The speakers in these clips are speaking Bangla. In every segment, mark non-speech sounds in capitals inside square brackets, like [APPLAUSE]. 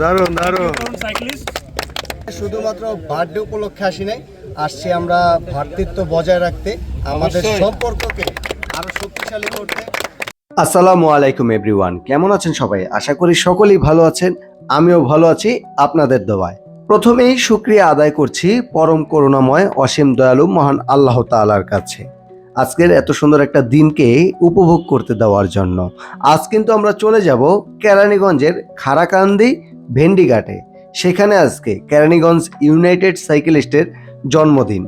দারুণ দারুণ। সাইক্লিস্ট শুধুমাত্র বার্থডে উপলক্ষে আসি নাই আসছি আমরা ভ্রাতৃত্ব বজায় রাখতে আমাদের সম্পর্ককে আরও শক্তিশালী করতে। আসসালামু আলাইকুম এভরিওয়ান কেমন আছেন সবাই? আশা করি সকলেই ভালো আছেন আমিও ভালো আছি আপনাদের দোয়ায়। প্রথমেই শুক্রিয়া আদায় করছি পরম করুণাময় অসীম দয়ালু মহান আল্লাহ তাআলার কাছে। আজকের এত সুন্দর একটা দিনকে উপভোগ করতে দেওয়ার জন্য। আজ কিন্তু আমরা চলে যাব কেরানীগঞ্জের খারাকান্দি ভেন্ডিঘাটে। সেখানে আজকে কেরানীগঞ্জ ইউনাইটেড সাইকেলিস্টের জন্মদিন।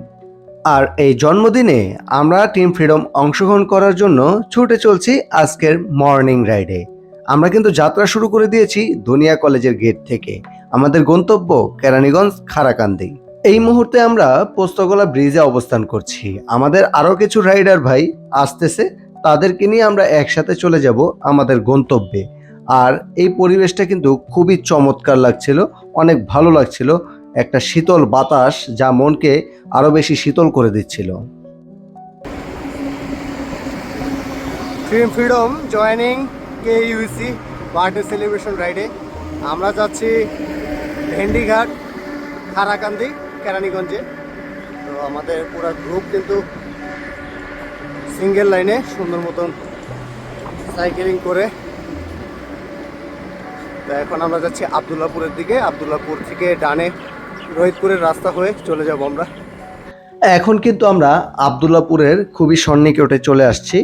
আর এই জন্মদিনে আমরা টিম ফ্রিডম অংশগ্রহণ করার জন্য ছুটে চলছি আজকের মর্নিং রাইডে। আমরা কিন্তু যাত্রা শুরু করে দিয়েছি দুনিয়া কলেজের গেট থেকে। আমাদের গন্তব্য কেরানীগঞ্জ খারাকান্দি। এই মুহূর্তে আমরা পোস্তগোলা ব্রিজে অবস্থান করছি। আমাদের আরও কিছু রাইডার ভাই আসতেছে, তাদেরকে নিয়ে আমরা একসাথে চলে যাব আমাদের গন্তব্যে। আর এই পরিবেশটা কিন্তু খুবই চমৎকার লাগছিল, অনেক ভালো লাগছিল। একটা শীতল বাতাস যা মনকে আরও বেশি শীতল করে দিচ্ছিল। ফ্রিডম জয়েনিং কে ইউসি বার্থডে সেলিব্রেশন রাইডে আমরা যাচ্ছি ভেন্ডিঘাট, খারাকান্দি। কেরানীগঞ্জে। তো আমাদের পুরো গ্রুপ কিন্তু সিঙ্গেল লাইনে সুন্দর মতন সাইকেলিং করে। তো এখন আমরা যাচ্ছি আবদুল্লাপুরের দিকে। আবদুল্লাপুর থেকে ডানে রোহিতপুরের রাস্তা হয়ে চলে যাব আমরা। এখন কিন্তু আমরা আবদুল্লাপুরের খুবই সন্নিকটে চলে আসছি।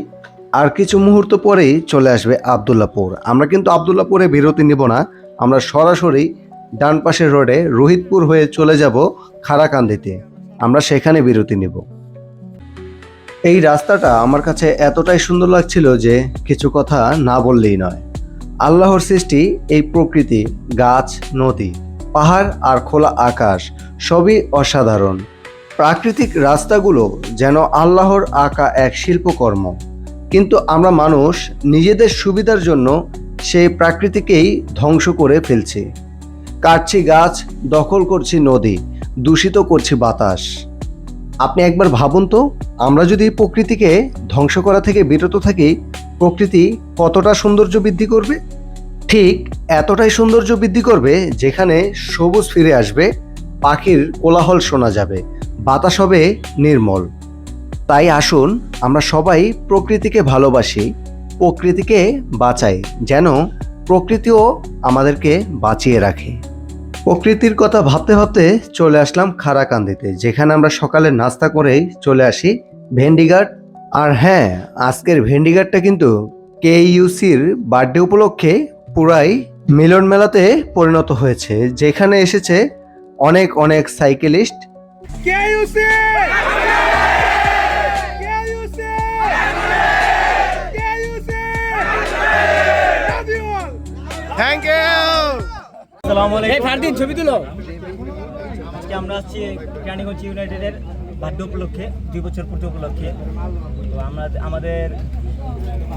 আর কিছু মুহূর্ত পরেই চলে আসবে আবদুল্লাপুর। আমরা কিন্তু আবদুল্লাপুরে বিরতি নিব না। আমরা সরাসরি ডান পাশের রোডে রোহিতপুর হয়ে চলে যাব খারাকান্দিতে আমরা সেখানে বিরতি নিব। এই রাস্তাটা আমার কাছে এতটাই সুন্দর লাগছিল যে কিছু কথা না বললেই নয়। আল্লাহর সৃষ্টি, এই প্রকৃতি, গাছ, নদী, পাহাড় আর খোলা আকাশ, সবই অসাধারণ। প্রাকৃতিক রাস্তাগুলো যেন আল্লাহর আঁকা এক শিল্পকর্ম। কিন্তু আমরা মানুষ নিজেদের সুবিধার জন্য সেই প্রাকৃতিকেই ধ্বংস করে ফেলছি। কাটছি গাছ দখল করছি নদী, দূষিত করছি বাতাস। আপনি একবার ভাবুন তো, আমরা যদি প্রকৃতিকে ধ্বংস করা থেকে বিরত থাকি, প্রকৃতি কতটা সৌন্দর্য বৃদ্ধি করবে? ঠিক এতটাই সৌন্দর্য বৃদ্ধি করবে যেখানে সবুজ ফিরে আসবে, পাখির কোলাহল শোনা যাবে, বাতাস হবে নির্মল। তাই আসুন, আমরা সবাই প্রকৃতিকে ভালোবাসি, প্রকৃতিকে বাঁচাই, যেন প্রকৃতিও আমাদেরকে বাঁচিয়ে রাখে। প্রকৃতির কথা ভাবতে ভাবতে চলে আসলাম খারাকান্দিতে যেখানে আমরা সকালে নাস্তা করেই চলে আসি ভেন্ডিঘাট। আর হ্যাঁ আজকের ভেন্ডিঘাটটা কিন্তু কে ইউসির বার্থডে উপলক্ষে পুরাই মিলন মেলাতে পরিণত হয়েছে যেখানে এসেছে অনেক অনেক সাইকেলিস্ট। কে ইউসি থ্যাংক ইউ আসসালামু আলাইকুম। ফারদিন ছবি তুলো। আজকে আমরা আসছি কেরানীগঞ্জ ইউনাইটেডের বার্থডে উপলক্ষে দুই বছর পূর্তি উপলক্ষে। তো আমরা আমাদের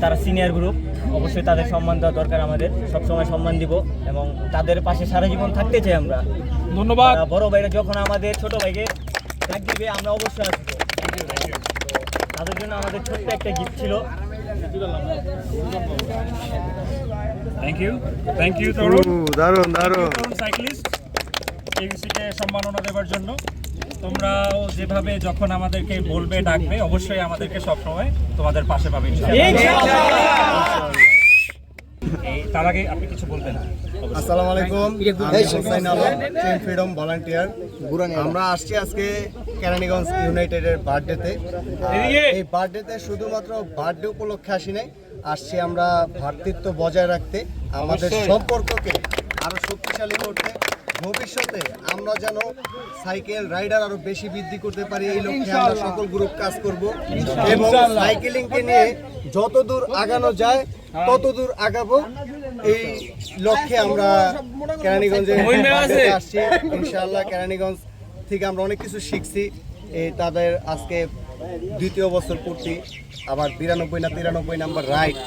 তারা সিনিয়র গ্রুপ অবশ্যই তাদের সম্মান দেওয়া দরকার আমাদের। সবসময় সম্মান দিব এবং তাদের পাশে সারা জীবন থাকতে চাই আমরা। ধন্যবাদ। বড় ভাইরা যখন আমাদের ছোট ভাইকে ডাক দিবে আমরা অবশ্যই আসব। তাদের জন্য আমাদের ছোট্ট একটা গিফট ছিল। Thank you thank you Tarun দারুণ দারুণ তরুণ সাইক্লিস্ট কেবিসিকে সম্মাননা দেওয়ার জন্য তোমরাও যেভাবে যখন আমাদেরকে বলবে ডাকবে অবশ্যই আমাদেরকে সবসময় তোমাদের পাশে পাবে তার আগে আপনি কিছু বলবেন আসসালামু আলাইকুম আমি হোসাইন আলম ফ্রিডম ভলান্টিয়ার আমরা আসছি আজকে কেরানীগঞ্জ ইউনাইটেডের বার্থডেতে। এই বার্থডেতে শুধুমাত্র বার্থডে উপলক্ষে আসি নাই আসছি আমরা ভ্রাতৃত্ব বজায় রাখতে আমাদের সম্পর্ককে আরও শক্তিশালী করতে ভবিষ্যতে আমরা যেন সাইকেল রাইডার আরও বেশি বৃদ্ধি করতে পারি এই লক্ষ্যে আমরা সকল গ্রুপ কাজ করব। এবং সাইকেলিংকে নিয়ে যত দূর আগানো যায় তত দূর আগাবো এই লক্ষ্যে আমরা কেরানীগঞ্জে আসছি। ইনশাআল্লাহ কেরানীগঞ্জ থেকে আমরা অনেক কিছু শিখছি। তাদের আজকে দ্বিতীয় বছর পূর্তি, আবার বিরানব্বই না তিরানব্বই নাম্বার রাইড।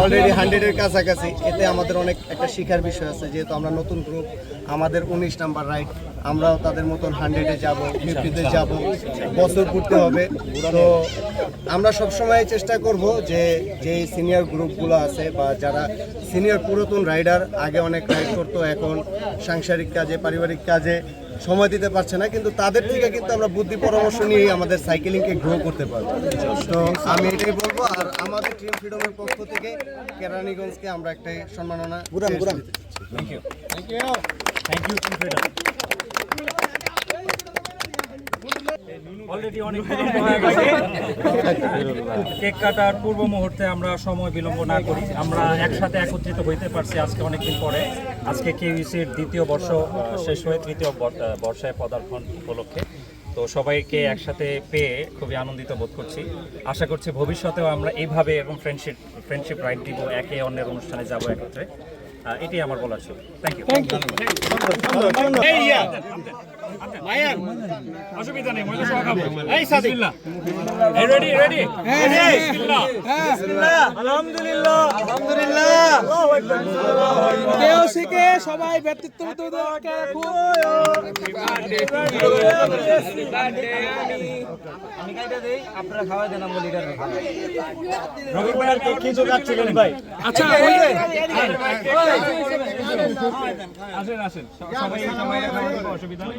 অলরেডি হান্ড্রেডের কাছাকাছি। এতে আমাদের অনেক একটা শিখার বিষয় আছে, যেহেতু আমরা নতুন গ্রুপ আমাদের উনিশ নাম্বার রাইড। আমরাও তাদের মতন হান্ড্রেডে যাব ফিফটিতে যাব, বছর করতে হবে। তো আমরা সবসময় চেষ্টা করব যে যে সিনিয়র গ্রুপগুলো আছে বা যারা সিনিয়র পুরাতন রাইডার আগে অনেক রাইড করতো, এখন সাংসারিক কাজে, পারিবারিক কাজে সময় দিতে পারছে না কিন্তু তাদের থেকে কিন্তু আমরা বুদ্ধি পরামর্শ নিয়ে আমাদের সাইকেলিংকে গ্রো করতে পারব। তো আমি এটাই বলব আর আমাদের টিম ফ্রিডমের পক্ষ থেকে কেরানীগঞ্জকে আমরা একটা সম্মাননা thank you thank you thank you team freedom already অনেক [LAUGHS] কেক কাটার পূর্ব মুহূর্তে আমরা সময় বিলম্ব না করি। আমরা একসাথে একত্রিত হইতে পারছি আজকে অনেকদিন পরে। আজকে কেইউসির দ্বিতীয় বর্ষ শেষ হয়ে তৃতীয় বর- বর্ষায় পদার্পণ উপলক্ষে। তো সবাইকে একসাথে পেয়ে খুবই আনন্দিত বোধ করছি। আশা করছি ভবিষ্যতেও আমরা এইভাবে এরকম ফ্রেন্ডশিপ ফ্রেন্ডশিপ রাইড দিব একে অন্যের অনুষ্ঠানে যাব একত্রে। এটি এটাই আমার বলার ছিল। থ্যাংক ইউ অসুবিধা নেই মহিলা সহ খাব এই সাদিক এই রেডি রেডি আলহামদুলিল্লাহ আলহামদুলিল্লাহ কেউ শিখে সবাই ব্যক্তিত্ব আমি কাইটা দেই আপনারা খাওয়া দেন আমরা লিডার রবি ভাই আর কি জোগাচ্ছিলেন ভাই আচ্ছা আসেন আসেন সবাই সবাই অসুবিধা নেই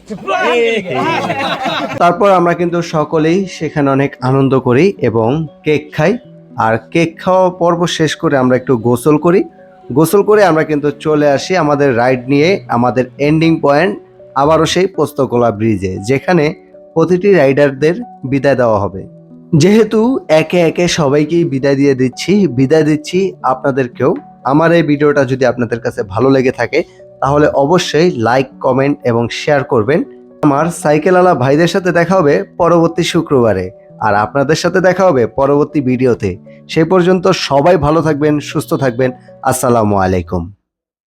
[LAUGHS] তারপর আমরা কিন্তু সকলেই সেখানে অনেক আনন্দ করি এবং কেক খাই। আর কেক খাওয়া পর্ব শেষ করে আমরা একটু গোসল করি। গোসল করে আমরা কিন্তু চলে আসি আমাদের রাইড নিয়ে আমাদের এন্ডিং পয়েন্ট আবারও সেই পোস্তকোলা ব্রিজে যেখানে প্রতিটি রাইডারদের বিদায় দেওয়া হবে। যেহেতু একে একে সবাইকেই বিদায় দিয়ে দিচ্ছি, বিদায় দিচ্ছি আপনাদেরকেও। আমার এই ভিডিওটা যদি আপনাদের কাছে ভালো লেগে থাকে তাহলে অবশ্যই লাইক কমেন্ট এবং শেয়ার করবেন। আমার সাইকেলওয়ালা ভাইদের সাথে দেখা হবে পরবর্তী শুক্রবারে আর আপনাদের সাথে দেখা হবে পরবর্তী ভিডিওতে। সেই পর্যন্ত সবাই ভালো থাকবেন, সুস্থ থাকবেন। আসসালামু আলাইকুম।